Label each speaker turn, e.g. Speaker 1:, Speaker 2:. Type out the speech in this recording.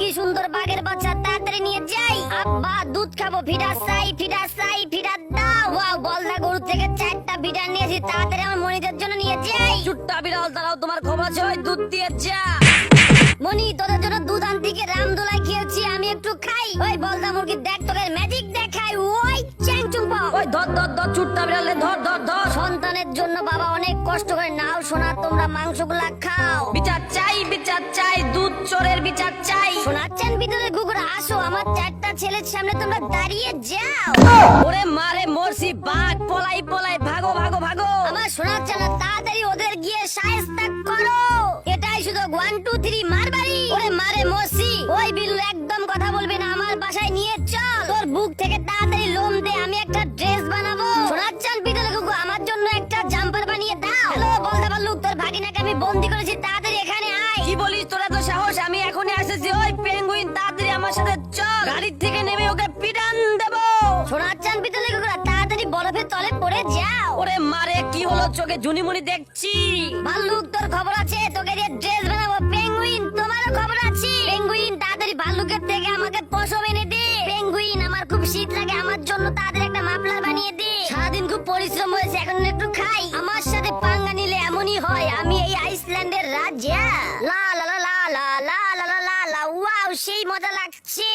Speaker 1: কি সুন্দর বাঘের বাচ্চা তাড়াতাড়ি নিয়ে যাই। আব্বা দুধ খাব ভিডা চাই ভিডা চাই ভিডা দাও। ওয়াও বলদা গরু থেকে চারটা ভিডা নিয়েছি তাড়াতাড়ি আমার মনিদের জন্য নিয়ে যাই।
Speaker 2: চুট্টা বিড়াল দাঁড়াও তোমার খবর আছে ওই দুধ দিয়ে যা।
Speaker 1: মনি তোদের জন্য দুধ আনতে গিয়ে রামদোলাই খেয়েছি আমি একটু খাই। ওই বলদা মুরগি দেখ তোদের ম্যাজিক দেখাই। ওই চ্যাং চুম্পা
Speaker 2: ওই ধর ধর ধর চুট্টা বিড়ালে ধর ধর ধর।
Speaker 1: সন্তানের জন্য বাবা অনেক কষ্ট করে নাও শোনা তোমরা মাংসগুলা খাও।
Speaker 2: বিচার চাই বিচার চাই দুধ চোরের বিচার চাই।
Speaker 1: আসো আমার চারটা ছেলের সামনে তোমরা দাঁড়িয়ে যাও।
Speaker 2: ওরে মারে মরছি বাঘ পলাই পলাই ভাগো ভাগো ভাগো।
Speaker 1: আমার শোনাচ্ছে না তাড়াতাড়ি ওদের গিয়ে সায়স্তা করো। এটাই শুধু ওয়ান টু থ্রি মারবাড়ি ওরে মারে মসি ওই বিলু একদম কথা বলবি না আমার বাসায় নিয়ে চল। তোর বুক থেকে তাড়াতাড়ি লোম দে আমি একটা ড্রেস বানাবো। শোনাচ্ছেন ভিতরে কুকুর আমার জন্য একটা জাম্পার বানিয়ে দাও। হ্যালো বলতে পারলু তোর ভাগিনাকে আমি বন্দি করেছি তাড়াতাড়ি এখানে আয়। কি
Speaker 2: বলিস তোরা তো সাহস? আমি এখনই আসেছি ওই
Speaker 1: করে যাও
Speaker 2: ওরে মারে কি হলো চোখে জুনিমুনি দেখছি
Speaker 1: ভাল্লুক তোর খবর আছে তোকে দিয়ে ড্রেস বানাবো পেঙ্গুইন তোমারও খবর আছে পেঙ্গুইন তাড়াতাড়ি ভাল্লুকের থেকে আমাকে পশম এনে দে পেঙ্গুইন আমার খুব শীত লাগে আমার জন্য তাদের একটা মাফলার বানিয়ে দে সারাদিন খুব পরিশ্রম হয়েছে এখন একটু খাই আমার সাথে পাঙ্গা নিলে এমনই হয় আমি এই আইসল্যান্ডের রাজা লা লা লা লা লা লা লা লা ওয়াও সেই মজা লাগছে